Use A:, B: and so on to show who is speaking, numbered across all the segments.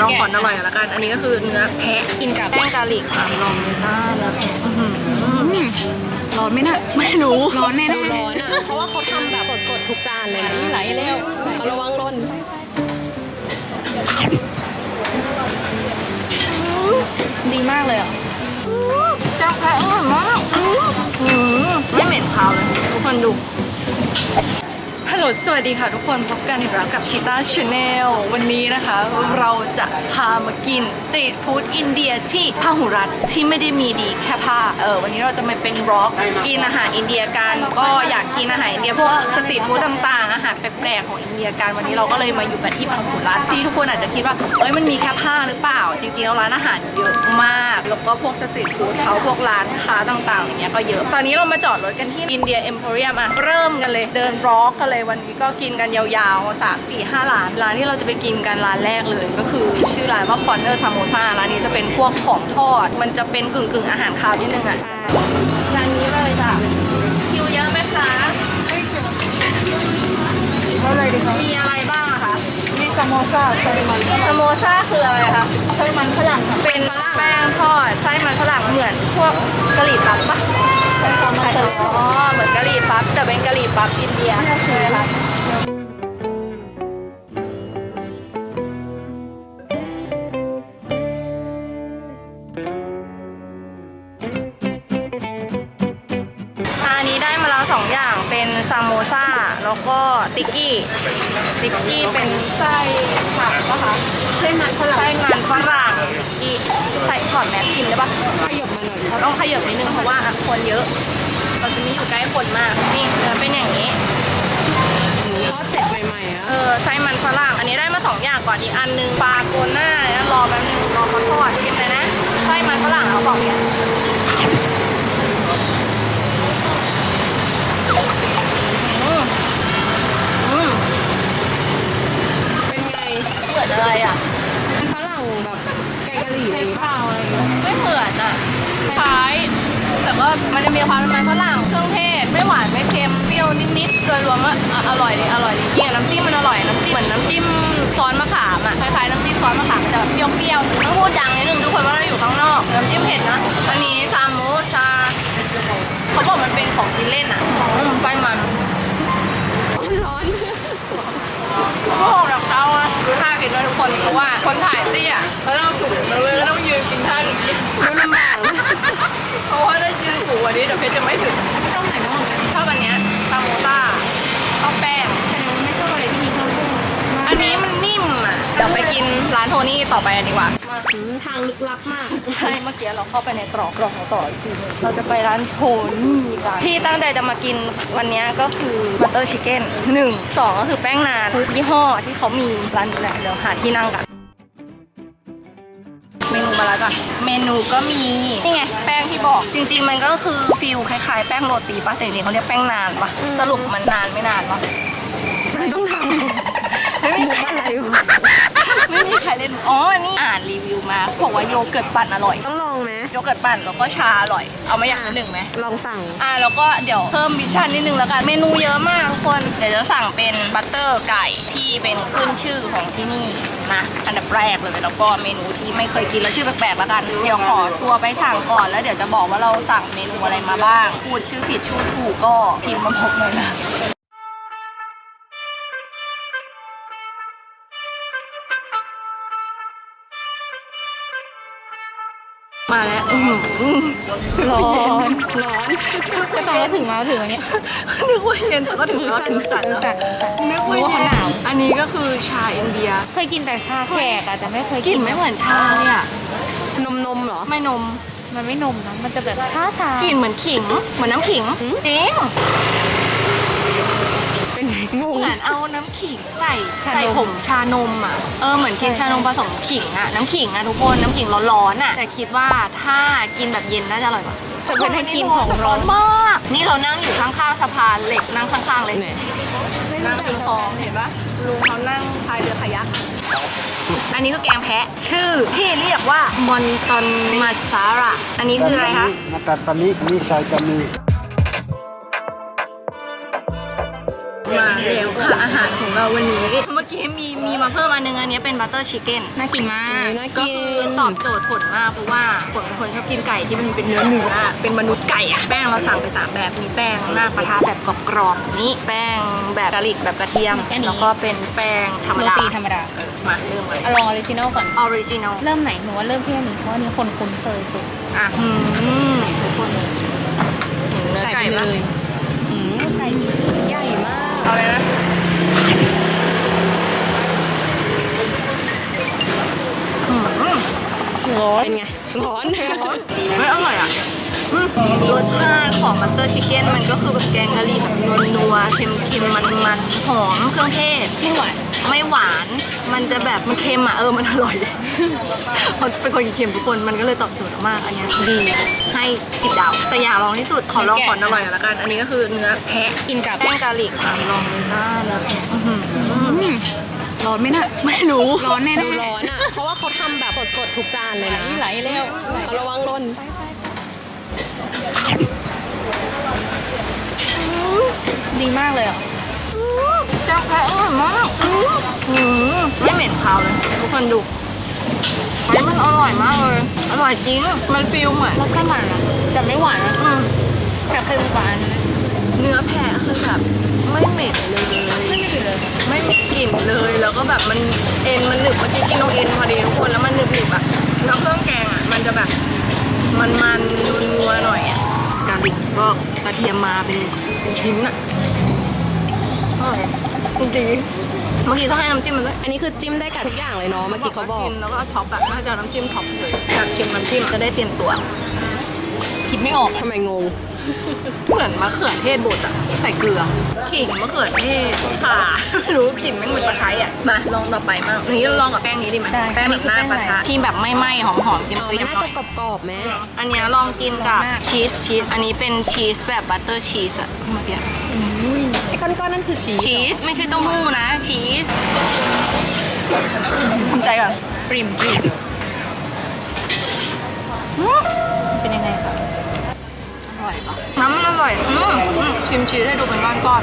A: ลองก่อนอร่อยแล้วกัน อันนี้ก็คือเนื้อแพะ
B: กินกับ
A: แป้งกาลิกอะลองเลยจ้าเนื้อแพะอื้อหือ
B: ร้อนไหมน่ะ
A: ไม่รู้
B: ร้อนแน่
C: ดู
B: ๆ
C: ร้อนอะ เพราะว่าเขาทำแบบสดๆทุกจานเลยนะไหลเร็วเอาระวังร้น
B: ดีมากเลยอะ
A: แป้งแพะอร่อยมากอื้อหือไม่เหม็นคาวเลยทุกคนดู ฮัลโหล สวัสดีค่ะทุกคน พบกันอีกแล้วกับชิต้าชาแนลวันนี้นะคะ เราจะพามากินสตรีทฟู้ดอินเดียที่พหุรัฐที่ไม่ได้มีดีแค่ผ้าเออวันนี้เราจะมาเป็นร็อกกินอาหารอินเดียกัน ก็อยากกินอาหารอินเดียพวกสตรีทฟู้ดต่างๆ อาหารแปลกๆของอินเดียกัน วันนี้เราก็เลยมาอยู่กันที่พหุรัฐที่ทุกคนอาจจะคิดว่า เอ้ยมันมีแค่ผ้าหรือเปล่า จริงๆแล้วร้านอาหารเยอะมาก แล้วก็พวกสตรีทฟู้ดเขาพวกร้านค้าต่างๆอย่างเงี้ยก็เยอะ ตอนนี้เรามาจอดรถกันที่อินเดียเอ็มโพเรียมอะเริ่มกันเลยเดินร็อกกันเลยวันนี้ก็กินกันยาวๆ 3 4 5ร้าน ร้านที่เราจะไปกินกันร้านแรกเลยก็คือ ชื่อร้านว่า Corner Samosa ร้านนี้จะเป็นพวกของทอด มันจะเป็นกึ่งๆอาหารคาวนิดนึงอะร้านนี้เลยจ้ะคิวเยอะไหมคะอะไรดีคะมีอะไรบ้างอะคะ
B: มีสโมซ่าไส้มัน
A: สโมซ่าคืออะไรคะ
B: ไส้มันฝรั่งค่ะ
A: เป็นแป้งทอดไส้มันฝรั่งเหมือนพวกกะหรี่ปั๊บปะ
B: ไส้ซอมไส้
A: อ๋อเหมือนกะหรี่ปั๊บแต่เป็นกะหรี่ปั๊บอินเดียใช่ไหมคะอันนี้ได้มาแล้วสองอย่างเป็นซามโมซ่าแล้วก็ติ๊กกี้ติ๊กกี้เป็นไส้ผักปะคะ
B: ไส้มันฝรั่ง
A: ไส้มันฝรั่งอีกใส่ถอดแมสชิมได้ปะ เราต้องขยับนิดนึงเพราะว่าคนเยอะ เราจะไม่อยู่ใกล้คนมากนี่เนื้อเป็นอย่างนี้
C: ทอดเสร็จใหม่ๆอะ
A: เออไส้มันฝรั่งอันนี้ได้มาสองอย่างก่อนอีกอันนึงปลาโกน่าแล้วรอแป๊บนึงรอเขาทอดกินเลยนะไส้มันฝรั่งเอาบอกเนี่ยอืมอืม
C: เป็นไง
A: เหมือนอะไรอะ
C: เป็นฝรั่งแบบแกงกะหรี่อะไรอย่างเงี้ย
A: ข้าวอะไรอย่างเงี้ยไม่เหมือนอะคล้ายแต่ว่า มีความเป็นมันฝรั่งเครื่องเทศไม่หวานไม่เค็มเปรี้ยวนิดๆโดยรวมว่าอร่อยดีอร่อยดีเกี่ยน้ำจิ้มมันอร่อยน้ำจิ้มเหมือนน้ำจิ้มซอสมะขามอะคล้ายๆน้ำจิ้มซอสมะขามมันจะแบบเปรี้ยวๆต้องพูดดังนิดนึงทุกคนว่าเราอยู่ข้างนอกน้ำจิ้มเผ็ดนะอันนี้ซามูซาเขาบอกมันเป็นของกินเล่นอะอืมไส้มัน
C: ร้อน
A: พวกแบบเขาอะดูท่ากินด้วยทุกคนเพราะว่าคนถ่ายเตี้ยเขาต้องสูงเลยก็ต้องยื ยืนสูงกว่านี้เดี๋ยวเพชรจะไม่ถึง
C: ตรงไหนบ้าง
A: ชอบอันเนี้ยซาโมซ่าข้าวแป้ง
C: แต่ไม่ชอบอะไรที่มีเครื่องปรุง
A: อันนี้มันนิ่มอะเดี๋ยวไปกินร้านโทนี่ต่อไปกันดีกว่า
C: อืมทางลึกลับมาก
A: ใช่เมื่อกี้เราเข้าไปในตรอกกรองต่ออีกทีหนึงเราจะไปร้านโทนี่กันที่ตั้งใจจะมากินวันเนี้ยก็คือบัตเตอร์ชิคเก้นหนึ่งสองก็คือแป้งนานทุกยี่ห้อที่เขามีร้านนี้แหละเดี๋ยวหาที่นั่งกันเมนูมาแล้วก่อน เมนูก็มี นี่ไง แป้งที่บอก จริง ๆ มันก็คือฟิลคล้ายๆ แป้งโรตีป่ะแต่จริงๆเขาเรียกแป้งนานป่ะสรุปมันนานไม่นานป่ะ
C: มันต้องท
A: ไม่มีำใคร
C: อะไรวะ
A: ไม่มีใครเล่นอ๋อนี่อ่านรีวิวมาเขาบอกว่าโยเกิร์ตปั่นอร่อย
C: ต้องลองไหม
A: โยเกิร์ตปั่นแล้วก็ชาอร่อย เอามาอย่างละหนึ่งไหม
C: ลองสั่ง
A: อ่าแล้วก็เดี๋ยวเพิ่มมิชชั่นนิดนึงแล้วกันเมนูเยอะมากทุกคนเดี๋ยวจะสั่งเป็นบัตเตอร์ไก่ที่เป็นขึ้นชื่อของที่นี่นะอันดับแรกเลยแล้วก็เมนูที่ ไม่เคยกินแล้วชื่อแปลกๆแล้วกัน เดี๋ยวขอตัวไปสั่งก่อนแล้วเดี๋ยวจะบอกว่าเราสั่งเมนูอะไรมาบ้าง พูดชื่อผิดชื่อถูกก็พิมพ์มาพบเลยนะ มาแล้วอื้อหือ
C: ร้อนร้อนก็ตอนเราถึงมาถึงอันเนี้ย
A: นึกว่าเย็นแต่ก็ถึงแล้วถึงจัดแล้ว
C: จัด
A: นึกว่า
C: รู้ว่าเขาหนาว
A: อันนี้ก็คือชาอินเดีย
C: เคยกินแต่ชาแขกอะแต่ไม่เคย
A: กลิ่นไม่เหมือนชาเลยอะ
C: นมนมๆเหรอ
A: ไม่นม
C: มันไม่นมนะมันจะแบบชาชาก
A: ลิ่นเหมือนขิง เหมือนน้ำขิง
C: หืม
A: จริง
C: เป็นไงงง
A: เหมือ น้ำขิงใส่
C: ชม
A: ใส่ผงชานมอะ เออเหมือนกินชานมผสมขิงอะ น้ำขิงอะทุกคน น้ำขิงร้อนๆอะ แต่คิดว่าถ้ากินแบบเย็นน่าจะอร่อยกว่า
C: แต่เพื่นให้กินของร้อน
A: มาก นี่เรานั่งอยู่ข้างๆสะพานเหล็กนั่งข้างๆเลย
C: นั่
A: งเป็นองเห็นปะลุงเขานั่งพายเรือคายัก อันนี้คือแกงแพะ ชื่อที่เรียกว่ามอนตอนมาซาระ อันนี้คืออะไรคะ
D: นาตา
A: ตามิมิชายจามีมาแล้วค่ะ ของเราอวันนี้ เมื่อกี้มีมีมาเพิ่มอันนึงอันนี้เป็นบัตเตอร์ชิคเก้น
B: น่ากินมาก
C: น่า
A: ก็
C: กิน
A: คือตอบโจทย์ฝนมากเพราะว่าฝนเป็นคนชอบกินไก่ที่มันเป็นเนื้อเนื้อเป็นมนุษย์ไก่อะแป้งเราสั่งไปสามแบบมีแป้งหน้ากระทะแบบกรอบๆนี้แป้งแบบกะหรี่แบบกระเทียม
B: อันนี้
A: แล้วก็เป็นแป้งธรรม
B: โร
A: ดา
B: ตีธรรมดา
A: เออมาเริ่มเลย
B: เอาลองออริจินอลก่อน
A: ออริจินอล
B: เริ่มไหนหนูว่าเริ่มที่อันนี้เพราะอันนี้คนคุ้นเคยสุด
A: อะอืมทุกคนเห็นเนื้อไก่ปะ
C: เลยอืมไก่ใหญ่มาก
A: เอาเลยนะ
C: ร้อนเป็นไง ร้อน
A: ไม่อร่อยอะอืมรสชาติของบัตเตอร์ชิคเก้นมันก็คือแบบแกงกะหรี่แบบนัวๆเค็มๆ มันๆ หอมเครื่องเทศ
B: ไม่หวาน
A: ไม่หวาน มันจะแบบมันเค็มอะเออ มันอร่อยคนเป็นคนกินเค็มทุกคน มันก็เลยตอบโจทย์มาก อันเนี้ยดี ให้สิบดาว แต่อยากลองที่สุด ขอลองก่อนอร่อยละกัน อันนี้ก็คือเนื้อแพะ
B: กินกับ
A: แป้งกะหรี่อะลองเลยจ้าเนื้อแพะอื้อหือ
B: ร้อนไหมน่ะ
A: ไม่รู้
B: ร้อนแน่
C: ดู
B: ๆ
C: ร้อนอะ ทุกจานเลยนะ
B: ไหลแล้ว
C: เอาระวังร่น
B: ดีมากเลยอะ
A: แป้งแพะอร่อยมากอื้อหือไม่เหม็นคาวเลยทุกคนดูเฮ้ยมันอร่อยมากเลย อร่อยจริง มันฟิลเหมือน
B: รสข้าวหวานอะแต่ไม่หวานนะ
A: อืม
B: แต่เค็มกว่าอันนี้
A: เนื้อแพะคือแบบไม่เหม็นเลย
B: ไม่มีกลิ่น เลย
A: ไม่มีกลิ่นเลย แล้วก็แบบมันเอ็นมันหนึบเมื่อกี้กินตรงเอ็นพอดีทุกคนแล้วมันหนึบหนึบๆอะแล้วเครื่องแกงอะมันจะแบบมันมันนัวๆหน่อยอะกาลิกก็กระเทียมมาเป็นเป็นชิ้นอะอร่อยจริงๆเมื่อกี้ต้องให้น้ำจิ้มมันด้วย
C: อันนี้คือจิ้มได้กับทุกอย่างเลยเนาะเมื่อกี้เขาบอก
A: จิ้มแล้วก็ท็อปแบบน่าจะเอาน้ำจิ้มท็อปเลยอยากชิมน้ำจิ้มจะได้เตรียมตัว
B: คิดไม่ออก
C: ทำไมงง
A: เหมือนมะเขือเทศบดอะใส่เกลือขิงมะเขือเทศข่าไม่รู้กลิ่นมันเหมือนตะไคร้อะมาลองต่อไปมากนี้เราลองกับแป้งนี้ดีไหม
B: ได้
A: แป้งแบบหน้า
B: อันนี้คือ
A: ปะ
B: แป้ง
A: ทะ
B: อะไร
A: ที่แบบไม่ไหม้หอมๆเกรี
C: อ๋อ
A: ยม
C: น่า
A: ๆหน่
C: จะ
A: อย
C: กรอบๆไหม
A: อันเนี้ยลองกินกับ
B: หอมมาก
A: ชีสชีสอันนี้เป็นชีสแบบบัตเตอร์ชีสอะเมื่อกี้
C: ไอ้ก้อนๆนั่นคือชีส
A: ชีสไม่ใช่เต้าหู้นะชีสทำใจก่อน
B: ปริมปริม
A: อร่อยอืมอืมชิมชีสให้ดูเป็นก้อน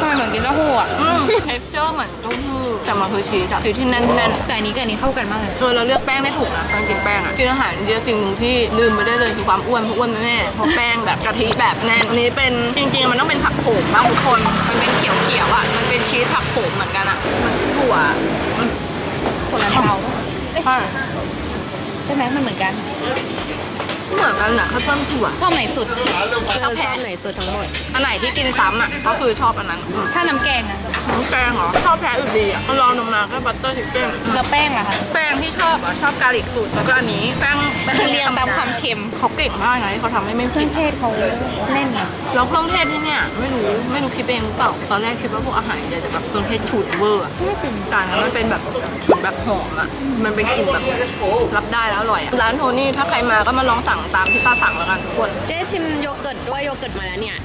B: ทำไมเหมือนกินเต้าหู้อะ
A: ๆอืมเท็กเจอร์เหมือนเต้าหู้แต่มันคือชีสอะชีสที่แน่นๆ
B: แต่อันนี้กับอันนี้เข้ากันมากเลย
A: เออเราเลือกแป้งได้ถูกนะตอนกินแป้งอะกินอาหารเยอะสิ่งหนึ่งที่ลืมไปได้เลยคือความอ้วนเพราะอ้วนแน่ๆเพราะแป้งแบบกะทิแบบแน่นอันนี้เป็นจริงๆ มันต้องเป็นผักโขมบ้างทุกคน มันเป็นเขียวๆอะมันเป็นชีสผักโขมเหมือนกันอะมันถั่วอืม
B: คนละเทา
A: ใช่
B: ใช่ไหมมันเหมือนกัน
A: เหมือนกันอะแค่เพิ่มถั่ว
B: ชอบไหนสุด
C: เออชอบไหนสุดทั้งหมด
A: อันไหนที่กินซ้ำอะก็คือชอบอันนั้นอืม
B: ถ้าน้ำแกงอะ
A: น้ำแกงเหรอชอบแพ้อื่นดีอะลองลงมาแค่บัตเตอร์ชิคเก้น
B: แล้วแป้งอะคะ
A: แป้งที่ชอบอะชอบกาลิกสูตรแล้วก็อันนี้แป้งแป้ง
B: เรียงตามความเค็ม
A: เขาเก่งมากนะที่เขาทำให้ไม่
B: เครื่
A: ผิ
B: อ
A: ด
B: งเทศเขาแน่นไง
A: แล้วเครื่องเทศที่เนี่ยไม่รู้ไม่รู้คิดเองหรือเปล่าตอนแรกคิดว่าพวกอาหารอินเดียจะแบบเครื่องเทศฉุนเวอร์อะแต่อันนั้นมันเป็นแบบฉุนแบบหอมอะมันเป็นกลิ่นแบบรับได้แล้วอร่อยอะร้านโทนี่ถ้าใครมาก็มาลองสั่งตามที่ต้าสั่งแล้วกันทุกคน
C: เจ๊ชิมโยเกิร์ตด้วยโยเกิร์ตมาแล้วเนี่ย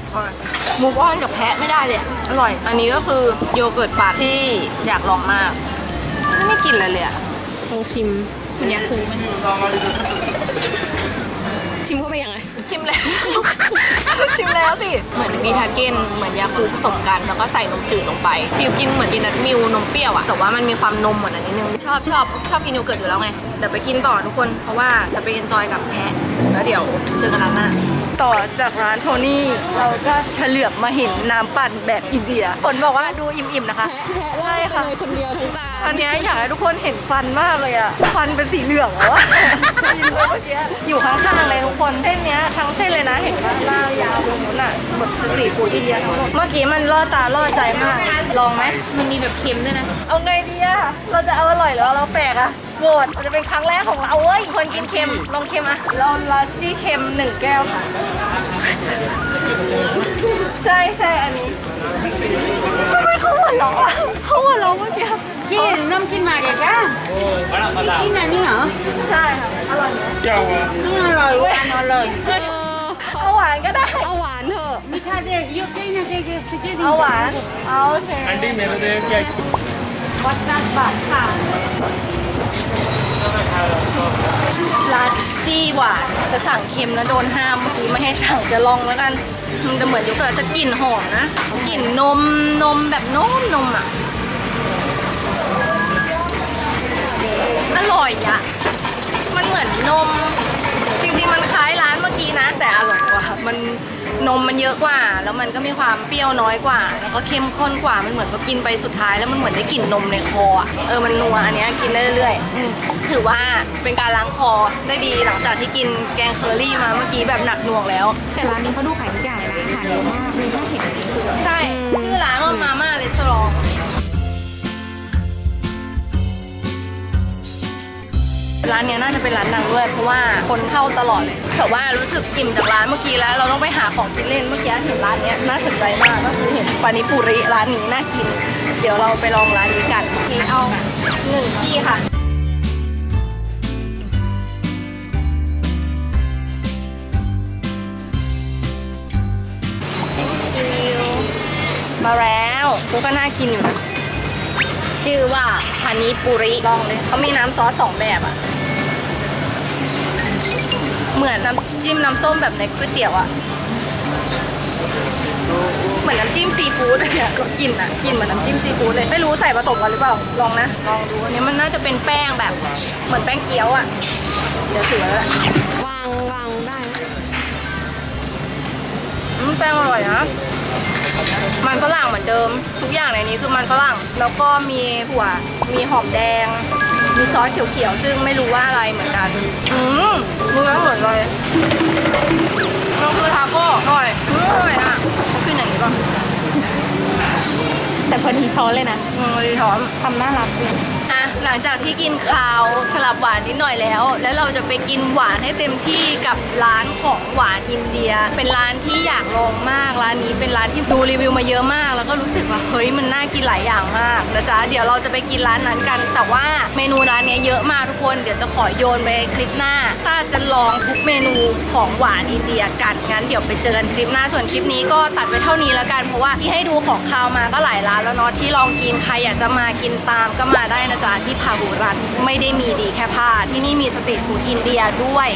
A: หมูอ้อนกับแพะไม่ได้เลยอะอร่อย อันนี้ก็คือโยเกิร์ตป่าที่อยากลองมาก ไม่ได้กลินอะไรเลยอะ
C: ลองชิม
B: มันยาคูไหม
C: ชิมเข้าไปยังไง
A: ชิมแล้ว ชิมแล้วสิ เหมือนบีทาเก้นเหมือนยาคูผสมกัน แล้วก็ใส่นมจืดลงไปฟิลกินเหมือนดินัทมิลนมเปรี้ยวอะแต่ว่ามันมีความนมเหมือนอันนี้นึง ชอบชอบชอบกินโยเกิร์ตอยู่แล้วไงเดี๋ยวไปกินต่อทุกคน เพราะว่าจะไปเอนจอยกับแพะแล้วเดี๋ยวเจอกันร้านหน้า ต่อจากร้านโทนี่ เราก็เฉลือบมาเห็นน้ำปั่นแบบอินเดียฝนบอกว่าดูอิ่มๆนะคะ ใช่ค่ะ
C: เลยคนเดียวทั้งจาน
A: อันเนี้ยอยากให้ทุกคนเห็นฟันมากเลยอะฟันเป็นสีเหลืองแล้วอะยินเลยเมื่อกี้อยู่ข้างๆเลยทุกคนเส้นเนี้ยทั้งเส้นเลยนะเห็นว่าล่างยาวตรงนู้นอะหมดสตรีทฟู้ดอินเดียทั้งหมดเมื่อกี้มันล่อตาล่อใจมากลองไหม
B: มันมีแบบเค็มด้วยนะ
A: เอาไงดีอะเราจะเอาอร่อยหรือเราแปลกอะโหวตมัจะเป็นครั้งแรกของเราเว้ยคนกินเค็มลองเค็มอะเราลาซี่เค็มหนึ่งแก้วค่ะ ใช่ใช่อันนี้ไมเขาหัวเราะอะเาหัวเราเมื่อกี้
B: chị nông kim mà đẹp á chị นี้เหรอ
A: ใช่ค่ะ อร่อยไหม
B: nó lời qua อร่อย
C: เออา
A: หวานก็ได้
C: เอาหวานเถอะ
B: mình tha đi yêu cái này cái cái cái เอา
A: cái หวาน เอาโอเค
D: อันดี้เมลเดีย
A: วัดจันบาทค่ะลาซี่หวานจะสั่งเค็มแล้วโดนห้ามเมื่อกี้ไม่ให้สั่งจะลองแล้วกัน มันจะเหมือนโยเกิร์ตจะกลิ่นหอมนะกลิ่นนมนมแบบนมนมอะ อร่อยอะ มันเหมือนนม จริงๆมันคล้ายร้านเมื่อกี้นะ แต่อร่อยกว่ามัน นมมันเยอะกว่า แล้วมันก็มีความเปรี้ยวน้อยกว่า แล้วก็เข้มข้นกว่า มันเหมือนพอกินไปสุดท้ายแล้วมันเหมือนได้กลิ่นนมในคออะเออ มันนัวอันเนี้ยกินได้เรื่อยๆอืมถือว่าเป็นการล้างคอได้ดีหลังจากที่กินแกงเคอรี่มาเมื่อกี้แบบหนักหน่วงแล้ว
B: แต่ร้านนี้เขาดูขายทุกอย่างเลยนะขายเยอะมากเลยถ้าเห็นอันนี้คือแบบ
A: ใช่ชื่อร้านว่ามาม่าเลสตอรอง ร้านเนี้ยน่าจะเป็นร้านดังด้วย เพราะว่าคนเข้าตลอดเลยแต่ว่ารู้สึกอิ่มจากร้านเมื่อกี้แล้ว เราต้องไปหาของกินเล่นเมื่อกี้เห็นร้านเนี้ยน่าสนใจมากก็คือเห็นปานิปุริร้านนี้น่ากิน เดี๋ยวเราไปลองร้านนี้กันโอเคเอาหนึ่งที่ค่ะมาแล้วกูก็น่ากินอยู่นะ ชื่อว่าพานิปุริ ลองเลยเขามีน้ำซอสสองแบบอะ เหมือนน้ำจิ้มน้ำส้มแบบในก๋วยเตี๋ยวอะเหมือนน้ำจิ้มซีฟู้ดอะเนี่ยก็กินอะกินเหมือนน้ำจิ้มซีฟู้ดเลยไม่รู้ใส่ผสมกันหรือเปล่าลองนะลองดูอันนี้มันน่าจะเป็นแป้งแบบ เหมือนแป้งเกี๊ยวอะเดี๋ยวถือไว้แล้ว
C: วางวางได้นะ
A: อืมแป้งอร่อยนะมันฝรั่งเหมือนเดิม ทุกอย่างในนี้คือมันฝรั่งแล้วก็มีถั่วมีหอมแดง มีซอสเขียวๆ ซึ่งไม่รู้ว่าอะไรเหมือนกัน อืมเนื้อเหมือนเลยมันคือทาโก้อร่อยอืมอร่อยอะเขากินอย่างนี้ป่ะ
B: แต่พอดีช้อนเลยนะ
A: อืมดีช้อน
B: ทำน่ารักดี
A: อะ หลังจากที่กินคาวสลับหวานนิดหน่อยแล้ว แล้วเราจะไปกินหวานให้เต็มที่กับร้านของหวานอินเดีย เป็นร้านที่อยากลองมากร้านนี้เป็นร้านที่ดูรีวิวมาเยอะมาก แล้วก็รู้สึกว่าเฮ้ยมันน่ากินหลายอย่างมากนะจ๊ะเดี๋ยวเราจะไปกินร้านนั้นกัน แต่ว่าเมนูร้านนี้เยอะมากทุกคนเดี๋ยวจะขอโยนไปคลิปหน้าถ้าจะลองทุกเมนูของหวานอินเดียกันงั้นเดี๋ยวไปเจอกันคลิปหน้าส่วนคลิปนี้ก็ตัดไปเท่านี้แล้วกันเพราะว่าที่ให้ดูของคาวมาก็หลายร้านแล้วเนาะที่ลองกินใครอยากจะมากินตามก็มาได้นะจ๊ะที่พาหุรันไม่ได้มีดีแค่ผ้าที่นี่มีสตรีทฟู้ดอินเดียด้วย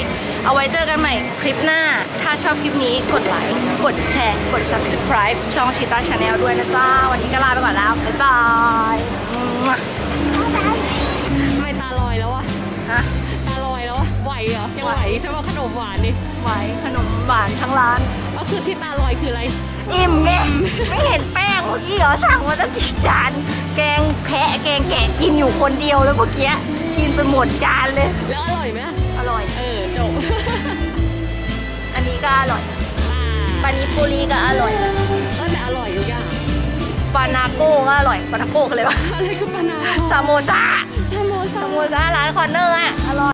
A: เอาไว้เจอกันใหม่คลิปหน้า ถ้าชอบคลิปนี้กดไลค์กดแชร์ กด subscribe ช่องชิตาชาแนลด้วยนะจ๊ะวันนี้ก็ลาไปก่อนแล้ว บ๊ายบายมั่ว
C: ทำไมตาลอยแล้ววะ
A: ฮะ
C: ตาลอยแล้ววะไหวเหรอยังไหวใช่ป่ะขนมหวานนี่
A: ไหวขนมหวานทั้งร้าน
C: ก็ คือที่ตาลอยคืออะไร
A: อิ่มไงไม่เห็นแป้งเมื่อกี้เหรอสั่งมาตั้งกี่จาน แกงแพะแกงแกะกินอยู่คนเดียวแล้วเมื่อกี้กินไปหมดจานเลย
C: แล้วอร่อยไหม
A: อร่อย
C: เออจบ
A: อันนี้ก็อร่อย
C: อ่า
A: ปานิปุรีก็อร่อย
C: ก็แต่อร่อยทุกอย่าง
A: ปานาโก้ก็อร่อยปานาโก้คืออะไรวะ
C: อะไรคือปานา
A: ซาโมซา
C: ทาโมซา
A: ซาโมซาร้านคอนเนอร์อะอร่อย